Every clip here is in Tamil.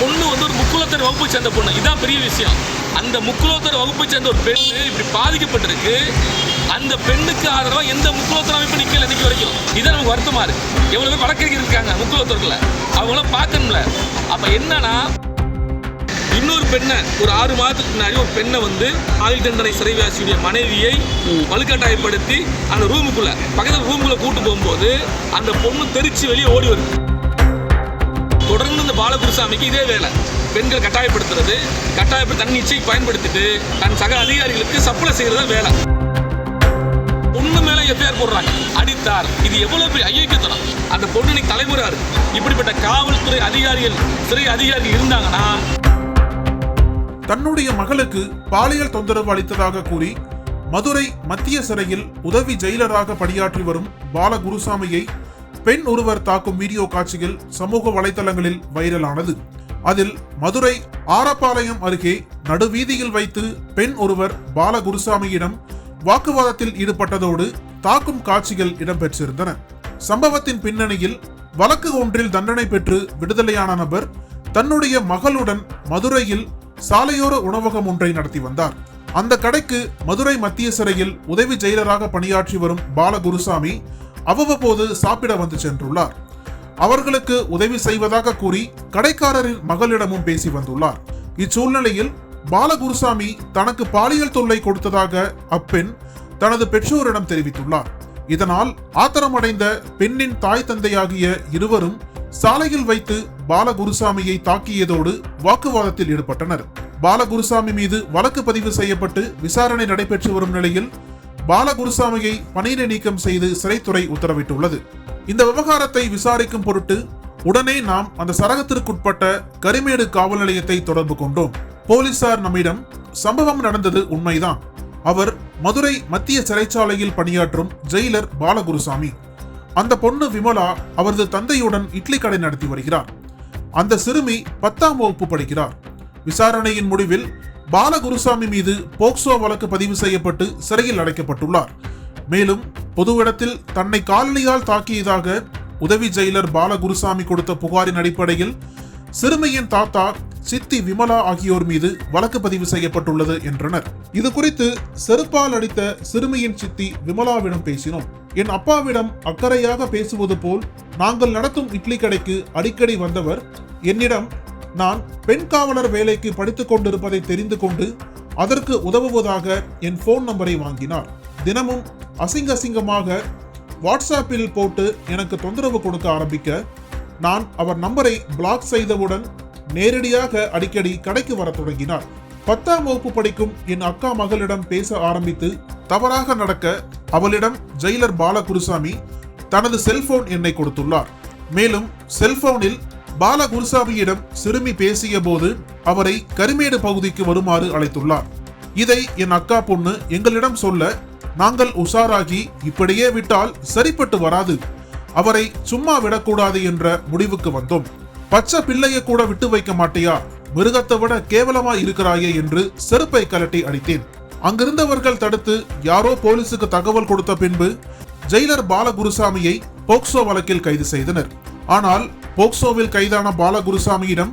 பொண்ணு வந்து ஒரு முக்குலத்தர் வகுப்பு சேர்ந்த பொண்ணு. இதான் பெரிய விஷயம். அந்த முக்குலத்தர் வகுப்பு சேர்ந்த ஒரு பெண்ணு இப்படி பாதிக்கப்பட்டிருக்கு. அந்த பெண்ணுக்கு ஆதரவாக எந்த முக்குலத்தர் அமைப்பு நிற்கல இன்னைக்கு வரைக்கும். இதான் நமக்கு வருத்தமாக இருக்கு. எவ்வளோ பேர் வழக்கறிஞர் இருக்காங்க முக்குலத்தர்களை அவங்களாம் பார்க்கணும்ல. அப்போ என்னன்னா இன்னொரு பெண்ணை ஒரு ஆறு மாதத்துக்கு முன்னாடி ஒரு பெண்ணை வந்து ஆயுள் தண்டனை சிறைவாசியுடைய மனைவியை வலுக்கட்டாயப்படுத்தி அந்த ரூமுக்குள்ளே பக்கத்தில் ரூமுக்குள்ளே கூட்டு போகும்போது அந்த பொண்ணு தெரிச்சு வெளியே ஓடி வருது. தொடர்ந்து இந்த பாலகுருசாமிக்கு இதே வேலை. பெண்கள் கட்டாயப்படுத்துறது கட்டாயப்படுத்தி தன் இச்சைக்கு பயன்படுத்திட்டு தன் சக அதிகாரிகளுக்கு சப்ளை செய்யறது தான் வேலை. பொண்ணு மேல எஃப்ஐஆர் போடுறாங்க. அடித்தார். இது எவ்வளவு பெரிய ஐயக்கத்தனம். அந்த பொண்ணு தலைமுறை இருக்கு. இப்படிப்பட்ட காவல்துறை அதிகாரிகள் சிறை அதிகாரிகள் இருந்தாங்கன்னா தன்னுடைய மகளுக்கு பாலியல் தொந்தரவு அளித்ததாக கூறி மதுரை மத்திய சிறையில் உதவி ஜெயிலராக பணியாற்றி வரும் பாலகுருசாமியை பெண் ஒருவர் தாக்கும் வீடியோ காட்சிகள் சமூக வலைதளங்களில் வைரலானது. அதில் மதுரை ஆரப்பாளையம் அருகே நடுவீதியில் வைத்து பெண் ஒருவர் பாலகுருசாமியிடம் வாக்குவாதத்தில் ஈடுபட்டதோடு தாக்கும் காட்சிகள் இடம்பெற்றிருந்தன. சம்பவத்தின் பின்னணியில் வழக்கு ஒன்றில் தண்டனை பெற்று விடுதலையான நபர் தன்னுடைய மகளுடன் மதுரையில் சாலையோர உணவகம் ஒன்றை நடத்தி வந்தார். அந்த கடைக்கு மதுரை மத்திய சிறையில் உதவி ஜெயிலராக பணியாற்றி வரும் பாலகுருசாமி அவ்வப்போது சாப்பிட வந்து சென்றுள்ளார். அவர்களுக்கு உதவி செய்வதாக கூறி கடைக்காரரின் மகளிடமும் பேசி வந்துள்ளார். இச்சூழ்நிலையில் பாலகுருசாமி தனக்கு பாலியல் தொல்லை கொடுத்ததாக அப்பெண் தனது பெற்றோரிடம் தெரிவித்துள்ளார். இதனால் ஆத்திரமடைந்த பெண்ணின் தாய் தந்தையாகிய இருவரும் சாலையில் வைத்து பாலகுருசாமியை தாக்கியதோடு வாக்குவாதத்தில் ஈடுபட்டனர். பாலகுருசாமி மீது வழக்கு பதிவு செய்யப்பட்டு விசாரணை நடைபெற்று வரும் நிலையில் பாலகுருசாமியை பணியிட நீக்கம் செய்து சிறைத்துறை உத்தரவிட்டுள்ளது. இந்த விவகாரத்தை விசாரிக்கும் பொருட்டு உடனே நாம் அந்த சரகத்திற்குட்பட்ட கரிமேடு காவல் நிலையத்தை தொடர்பு கொண்டோம். போலீசார் நம்மிடம் சம்பவம் நடந்தது உண்மைதான். அவர் மதுரை மத்திய சிறைச்சாலையில் பணியாற்றும் ஜெயிலர் பாலகுருசாமி. அந்த பொண்ணு விமலா அவரது தந்தையுடன் இட்லி கடை நடத்தி வருகிறார். அந்த சிறுமி பத்தாம் வகுப்பு படிக்கிறார். விசாரணையின் முடிவில் பாலகுருசாமி மீது போக்சோ வழக்கு பதிவு செய்யப்பட்டு சிறையில் அடைக்கப்பட்டுள்ளார். மேலும் பொதுவிடத்தில் தன்னை காலனியால் தாக்கியதாக உதவி ஜெயிலர் பாலகுருசாமி கொடுத்த புகாரின் அடிப்படையில் சிறுமியின் தாத்தா சித்தி விமலா ஆகியோர் மீது வழக்கு பதிவு செய்யப்பட்டுள்ளது என்றனர். இது குறித்து செருப்பால் அடித்த சிறுமியின் சித்தி விமலாவிடம் பேசினோம். என் அப்பாவிடம் அக்கறையாக பேசுவது போல் நாங்கள் நடத்தும் இட்லி கடைக்கு அடிக்கடி வந்தவர் என்னிடம் நான் பெண் காவலர் வேலைக்கு படித்துக் கொண்டிருப்பதை தெரிந்து கொண்டு அதற்கு உதவுவதாக என் ஃபோன் நம்பரை வாங்கினார். தினமும் அசிங்க அசிங்கமாக வாட்ஸ்அப்பில் போட்டு எனக்கு தொந்தரவு கொடுக்க ஆரம்பிக்க நான் அவர் நம்பரை பிளாக் செய்தவுடன் நேரடியாக அடிக்கடி கடைக்கு வரத் தொடங்கினார். பத்தாம் வகுப்பு படிக்கும் என் அக்கா மகளிடம் பேச ஆரம்பித்து தவறாக நடக்க அவளிடம் ஜெயிலர் பாலகுருசாமி தனது செல்போன் எண்ணை கொடுத்துள்ளார். மேலும் செல்போனில் பாலகுருசாமியிடம் சிறுமி பேசிய போது அவரை கரிமேடு பகுதிக்கு வருமாறு அழைத்துள்ளார். இதை என் அக்கா பொண்ணு எங்களிடம் சொல்ல நாங்கள் உஷாராகி இப்படியே விட்டால் சரிப்பட்டு வராது. அவரை சும்மா விடக்கூடாது என்ற முடிவுக்கு வந்தோம். பச்சை பிள்ளைய கூட விட்டு வைக்க மாட்டியா? மிருகத்தை விட கேவலமா இருக்கிறாயே என்று செருப்பை கலட்டி அடித்தேன். அங்கிருந்தவர்கள் தடுத்து யாரோ போலீசுக்கு தகவல் கொடுத்த பின்பு ஜெயிலர் பாலகுருசாமியை போக்சோ வழக்கில் கைது செய்தனர். ஆனால் போக்சோவில் கைதான பாலகுருசாமியிடம்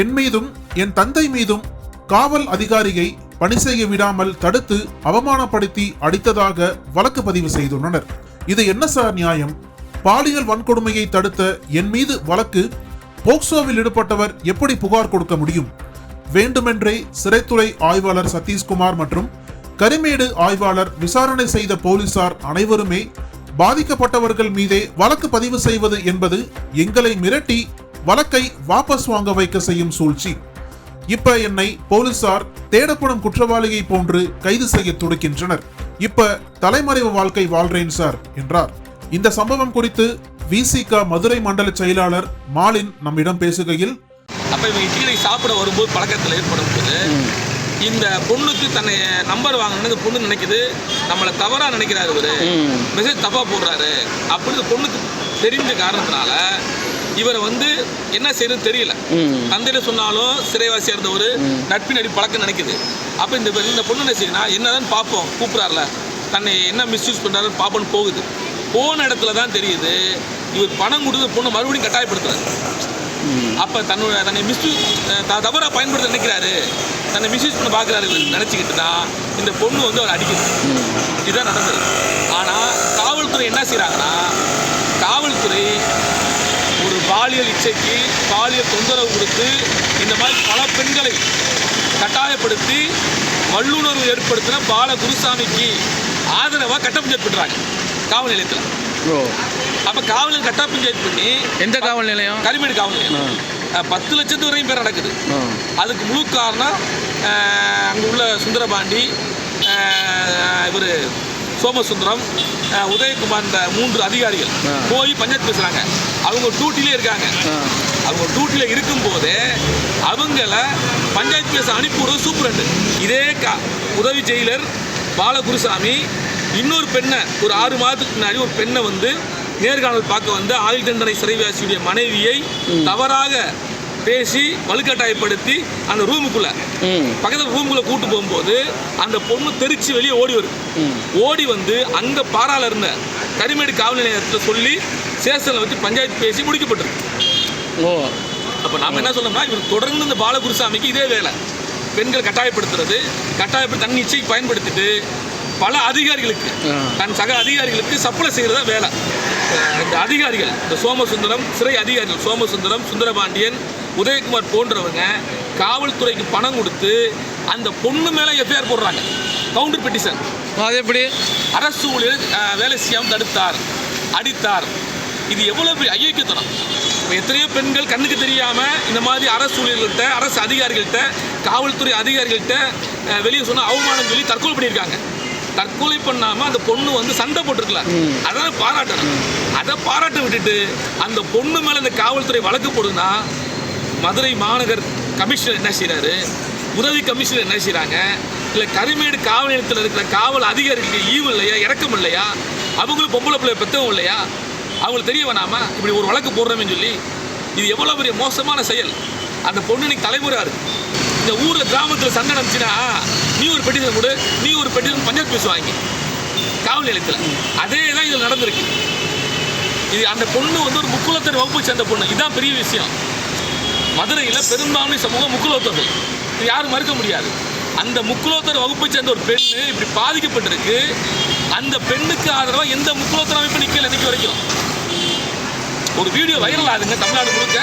என் மீதும் என் தந்தை மீதும் காவல் அதிகாரியை பணி செய்ய விடாமல் தடுத்து அவமானப்படுத்தி அடித்ததாக வழக்கு பதிவு செய்துள்ளனர். இது என்ன சார் நியாயம்? பாலியல் வன்கொடுமையை தடுத்த என் மீது வழக்கு போக்சோவில் ஈடுபட்டவர் எப்படி புகார் கொடுக்க முடியும்? வேண்டுமென்றே சிறைத்துறை ஆய்வாளர் சதீஷ்குமார் மற்றும் கரிமேடு ஆய்வாளர் விசாரணை செய்த போலீசார் அனைவருமே பாதிக்கப்பட்டவர்கள் மீதே வழக்கு பதிவு செய்வது என்பது எங்களை மிரட்டி வழக்கை வாபஸ் வாங்க வைக்க செய்யும் சூழ்ச்சி. இப்ப என்னை போலீசார் தேடப்படும் குற்றவாளியை போன்று கைது செய்ய துடிக்கின்றனர். இப்ப தலைமறைவு வாழ்க்கை வாழ்றேன் சார் என்றார். இந்த சம்பவம் குறித்து விசிக மதுரை மண்டல செயலாளர் மாலின் நம்மிடம் பேசுகையில் அப்ப இவங்க கடை சாப்பிட வரும்போது பழக்கத்தில் ஏற்படும் போது இந்த பொண்ணுக்கு தன்னை நம்பர் வாங்கணும்னு இந்த பொண்ணு நினைக்குது. நம்மளை தவறாக நினைக்கிறாரு இவரு. மெசேஜ் தப்பாக போடுறாரு. அப்படின்னு பொண்ணுக்கு தெரிஞ்ச காரணத்தினால இவரை வந்து என்ன செய்யறது தெரியல. தந்தையில சொன்னாலும் சிறைவாசியாக இருந்தவர் நட்பின் அடி பழக்கம் நினைக்குது. அப்போ இந்த இந்த பொண்ணு என்ன செய்யுதுன்னா என்னதான் பார்ப்போம் கூப்பிட்றாருல. தன்னை என்ன மிஸ்யூஸ் பண்ணுறாருன்னு பார்ப்போன்னு போகுது. போன இடத்துல தான் தெரியுது இவர் பணம் கொடுத்து பொண்ணை மறுபடியும் கட்டாயப்படுத்துறாரு. அப்போ தன்னோட தன்னை மிஸ்யூஸ் தவறாக பயன்படுத்த நினைக்கிறாரு. தன்னை மிஸ்யூஸ் பண்ண பார்க்குறாரு நினச்சிக்கிட்டு தான் இந்த பொண்ணு வந்து அவர் அடிக்குது. இதுதான் நடந்தது. ஆனால் காவல்துறை என்ன செய்கிறாங்கன்னா காவல்துறை ஒரு பாலியல் இச்சைக்கு பாலியல் தொந்தரவு கொடுத்து இந்த மாதிரி பல பெண்களை கட்டாயப்படுத்தி வல்லுணர்வு ஏற்படுத்தின பால குருசாமிக்கு ஆதரவாக கட்ட பஞ்சாயத்து பண்ணுறாங்க காவல் நிலையத்தில். அப்போ காவல் கட்ட பஞ்சாயத்து பண்ணி எந்த காவல் நிலையம்? கரிமேடு காவல் நிலையம். பத்து லட்சத்து வரையும் பேர் நடக்குது. அதுக்கு முழு காரணம் அங்கே உள்ள சுந்தரபாண்டி இவர் சோமசுந்தரம் உதயகுமார் இந்த மூன்று அதிகாரிகள். போய் பஞ்சாயத்து பேசுகிறாங்க அவங்க டியூட்டிலே இருக்காங்க. அவங்க டியூட்டியில் இருக்கும்போதே அவங்கள பஞ்சாயத்து பேச அனுப்பிவிடுறது சூப்பரண்டு. இதே கா உதவி ஜெயிலர் பாலகுருசாமி இன்னொரு பெண்ணை ஒரு ஆறு மாதத்துக்கு முன்னாடி ஒரு பெண்ணை வந்து நேர்காணல் பார்க்க வந்து ஆயுள் தண்டனை சிறைவாசியுடைய மனைவியை தவறாக பேசி வலுக்கட்டாயப்படுத்தி அந்த ரூமுக்குள்ள பக்கத்தில் ரூமுக்குள்ள கூட்டு போகும்போது அந்த பொண்ணு தெரிச்சு வெளியே ஓடி வருது. ஓடி வந்து அங்கே பாரால இருந்த கரிமேடு காவல் நிலையத்தில் சொல்லி சேஷனில் வச்சு பஞ்சாயத்து பேசி முடிக்கப்பட்டிருக்கு ஓ. அப்போ நாம என்ன சொல்லணும்னா இவர் தொடர்ந்து இந்த பாலகுருசாமிக்கு இதே வேலை. பெண்கள் கட்டாயப்படுத்துறது கட்டாயப்படுத்தி தன் இச்சைக்கு பயன்படுத்திட்டு பல அதிகாரிகளுக்கு. தன் சக அதிகாரிகளுக்கு சப்ளை செய்கிறதா வேலை. இந்த அதிகாரிகள் இந்த சோமசுந்தரம் சிறை அதிகாரிகள் சோமசுந்தரம் சுந்தரபாண்டியன் உதயகுமார் போன்றவங்க காவல்துறைக்கு பணம் கொடுத்து அந்த பொண்ணு மேலே எஃப்ஐஆர் போடுறாங்க. கவுண்டர் பெட்டிஷன் அது எப்படி? அரசு ஊழியர் வேலை செய்யாமல் தடுத்தார் அடித்தார். இது எவ்வளோ பெரிய ஐயோக்கியத்தனம் இப்போ எத்தனையோ பெண்கள் கண்ணுக்கு தெரியாமல் இந்த மாதிரி அரசு ஊழியர்கள்ட்ட அரசு அதிகாரிகள்கிட்ட காவல்துறை அதிகாரிகள்கிட்ட வெளியே சொன்ன அவமானம் சொல்லி தற்கொலை பண்ணியிருக்காங்க. தற்கொலை பண்ணாமல் அந்த பொண்ணு வந்து சண்டை போட்டிருக்கல. அதான் பாராட்டணும். அதை பாராட்ட விட்டுட்டு அந்த பொண்ணு மேலே இந்த காவல்துறை வழக்கு போடுனா மதுரை மாநகர் கமிஷனர் என்ன செய்கிறாரு உதவி கமிஷனர் என்ன செய்கிறாங்க இல்லை கரிமேடு காவல் நிலையத்தில் இருக்கிற காவல் அதிகாரிகளுக்கு ஈவு இல்லையா? இறக்கம் இல்லையா? அவங்களும் பொம்பளை பிள்ளை பெற்றவங்க இல்லையா? அவங்களுக்கு தெரிய வேணாமா? இப்படி ஒரு வழக்கு போடுறோமே சொல்லி இது எவ்வளோ பெரிய மோசமான செயல். அந்த பொண்ணு இன்னைக்கு தலைமுறையாக இருக்கு இந்த ஊரில் கிராமத்தில் சண்டை நடந்துச்சுன்னா ஒரு பெட்டிஷன் கொடு நீ ஒரு பெட்டிஷன் பஞ்சாயத்து பேசுவாங்க காவல் நிலையத்தில். அதே தான் இதில் நடந்திருக்கு. இது அந்த பொண்ணு வந்து ஒரு முக்குலத்தர் வகுப்பு சேர்ந்த பொண்ணு. இதுதான் பெரிய விஷயம். மதுரையில் பெரும்பான்மை சமூகம் முக்குலத்தர்கள் இது யாரும் மறுக்க முடியாது. அந்த முக்குலோத்தர் வகுப்பை சேர்ந்த ஒரு பெண்ணு இப்படி பாதிக்கப்பட்டிருக்கு. அந்த பெண்ணுக்கு ஆதரவாக எந்த முக்குலோத்தர் அமைப்பு நிற்கல இன்னைக்கு வரைக்கும். ஒரு வீடியோ வைரல் ஆகுதுங்க தமிழ்நாடு முழுக்க.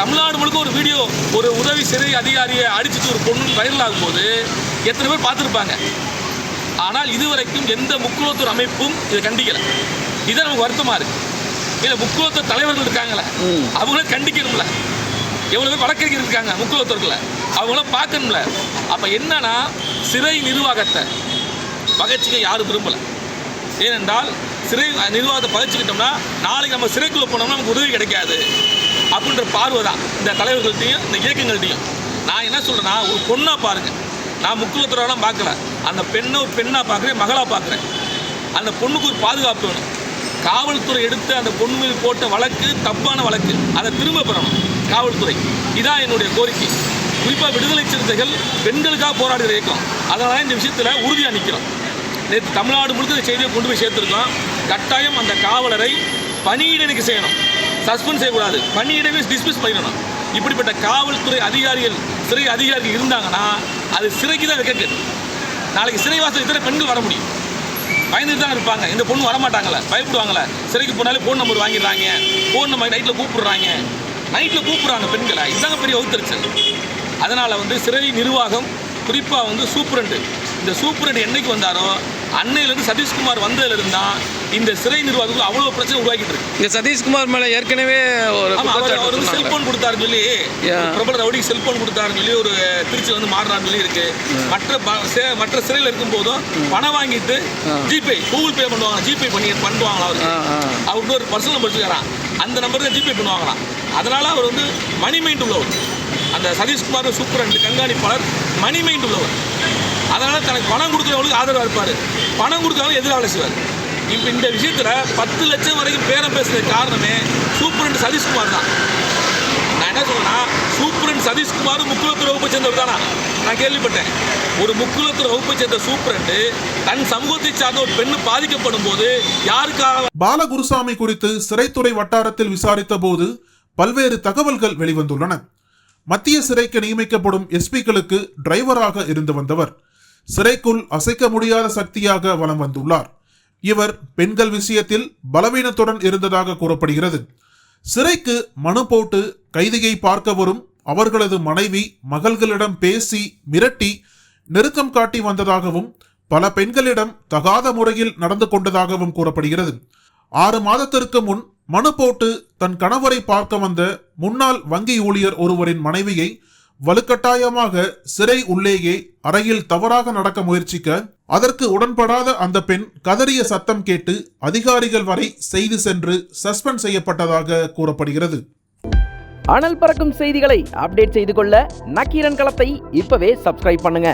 தமிழ்நாடு முழுக்க ஒரு வீடியோ ஒரு உதவி சிறை அதிகாரியை அடிச்சிட்டு ஒரு பொண்ணு வைரல் ஆகும்போது எத்தனை பேர் பார்த்துருப்பாங்க? ஆனால் இதுவரைக்கும் எந்த முக்குலத்தூர் அமைப்பும் இதை கண்டிக்கல. இது நமக்கு வருத்தமா இருக்கு. இல்லை முக்குலத்தூர் தலைவர்கள் இருக்காங்களே அவங்கள கண்டிக்கணும்ல. எவ்வளோ பேர் வழக்கறிஞர் இருக்காங்க முக்குலத்தூர்களை அவங்கள பார்க்கணும்ல. அப்போ என்னன்னா சிறை நிர்வாகத்தை பகைச்சிக்க யாரும் விரும்பலை. ஏனென்றால் சிறை நிர்வாகத்தை பகைச்சிக்கிட்டோம்னா நாளைக்கு நம்ம சிறைக்குள்ளே போனோம்னா நமக்கு உதவி கிடைக்காது. அப்படின்ற பார்வை தான் இந்த தலைவர்கள்ட்டையும் இந்த இயக்கங்கள்ட்டையும். நான் என்ன சொல்கிறேன்னா ஒரு பொண்ணாக பாருங்கள் நான் முக்குலத்துறவெல்லாம் பார்க்கல. அந்த பெண்ணை ஒரு பெண்ணாக பார்க்குறேன் மகளாக பார்க்குறேன். அந்த பொண்ணுக்கு ஒரு பாதுகாப்பு வேணும். காவல்துறை எடுத்து அந்த பொண்ணு மீது போட்ட வழக்கு தப்பான வழக்கு. அதை திரும்ப பெறணும் காவல்துறை. இதான் என்னுடைய கோரிக்கை. குறிப்பாக விடுதலை சிறுத்தைகள் பெண்களுக்காக போராடுகிற இயக்கம். அதனால இந்த விஷயத்தில் உறுதியாக நிற்கிறோம் நேற்று தமிழ்நாடு முழுக்க இந்த செய்தியை கொண்டு போய் சேர்த்துருக்கோம். கட்டாயம் அந்த காவலரை பணியிடனுக்கு செய்யணும். சஸ்பெண்ட் செய்யக்கூடாது. பணியிடமே டிஸ்மிஸ் பண்ணிடணும். இப்படிப்பட்ட காவல்துறை அதிகாரிகள் சிறை அதிகாரிகள் இருந்தாங்கன்னா அது சிறைக்கு தான் இருக்க நாளைக்கு சிறைவாசல் இத்தனை பெண்கள் வர முடியும்? பயந்துட்டு தான் இருப்பாங்க. இந்த பொண்ணு வரமாட்டாங்களே பயப்படுவாங்களே சிறைக்கு போனாலே ஃபோன் நம்பர் வாங்கிடுறாங்க. ஃபோன் நம்பர் நைட்டில் கூப்பிடுறாங்க. நைட்டில் கூப்பிடுறாங்க பெண்களை. இதுதாங்க பெரிய வகுத்தறிச்சல் அதனால் வந்து சிறை நிர்வாகம் குறிப்பாக வந்து சூப்பரண்டு. இந்த சூப்பரண்டு என்னைக்கு வந்தாரோ அன்னையிலேருந்து சதீஷ்குமார் வந்ததுலேருந்து தான் இந்த சிறை நிர்வாகத்துக்கு அவ்வளோ பிரச்சனை உருவாக்கிட்டு இருக்கு. இங்க சதீஷ்குமார் மேல ஏற்கனவே ஒரு அவர் வந்து. செல்போன் கொடுத்தாருன்னு சொல்லி பிரபல ரவுடிக்கு செல்போன் கொடுத்தாருன்னு சொல்லி ஒரு திருச்சி வந்து மாறுறான்னு சொல்லி இருக்கு. மற்ற ப- சே- மற்ற சிறையில் இருக்கும் போதும் பணம் வாங்கிட்டு ஜிபே கூகுள் பே பண்ணுவாங்க ஜிபே பண்ணி பண்ணுவாங்களா அவருக்கு. அவருக்கு ஒரு பர்சனல் நம்பர் வச்சுக்கிறான் அந்த நம்பர் தான் ஜிபே பண்ணுவாங்களாம். அதனால அவர் வந்து மணி மைண்ட் உள்ளவர். அந்த சதீஷ்குமார் சூப்பரண்ட் கண்காணிப்பாளர் மணி மைண்ட் உள்ளவர். அதனால் தனக்கு பணம் கொடுக்குறவங்களுக்கு ஆதரவாக இருப்பார். பணம் கொடுக்குறவங்க எதிராக வேலை செய்வார். இப்போ இந்த விஷயத்தில் பத்து லட்சம் வரைக்கும் பேரம் பேசுறதுக்கு காரணமே சூப்பரண்ட் சதீஷ்குமார் தான். நான் என்ன சொல்கிறேன்னா சூப்பரண்ட் சதீஷ்குமார் முக்குலத்தூர் வகுப்பை சேர்ந்தவர் தானா? நான் கேள்விப்பட்டேன். ஒரு முக்குலத்தூர் வகுப்பை சேர்ந்த சூப்பரண்டு தன் சமூகத்தை சார்ந்த ஒரு பெண்ணு பாதிக்கப்படும் போது யாருக்காக பாலகுருசாமி குறித்து சிறைத்துறை வட்டாரத்தில் விசாரித்த போது பல்வேறு தகவல்கள் வெளிவந்துள்ளன. மத்திய சிறைக்கு நியமிக்கப்படும் எஸ்பிக்களுக்கு டிரைவராக இருந்து வந்தவர். சிறைக்குள் அசைக்க முடியாத சக்தியாக வலம் வந்துள்ளார். இவர் பெண்கள் விஷயத்தில் பலவீனத்துடன் இருந்ததாக கூறப்படுகிறது. சிறைக்கு மனு போட்டு கைதியை பார்க்க வரும் அவர்களது மனைவி மகள்களிடம் பேசி மிரட்டி நெருக்கம் காட்டி வந்ததாகவும் பல பெண்களிடம் தகாத முறையில் நடந்து கொண்டதாகவும் கூறப்படுகிறது. ஆறு மாதத்திற்கு முன் மனு போட்டு தன் கணவரை பார்க்க வந்த முன்னாள் வங்கி ஊழியர் ஒருவரின் மனைவியை வலுக்கட்டாயமாக சிறை உள்ளேயே அறையில் தவறாக நடக்க முயற்சிக்க அதற்கு உடன்படாத அந்த பெண் கதறிய சத்தம் கேட்டு அதிகாரிகள் வரை செய்து சென்று சஸ்பெண்ட் செய்யப்பட்டதாக கூறப்படுகிறது. அனல் பறக்கும் செய்திகளை அப்டேட் செய்து கொள்ள நக்கீரன் களத்தை இப்பவே சப்ஸ்கிரைப் பண்ணுங்க.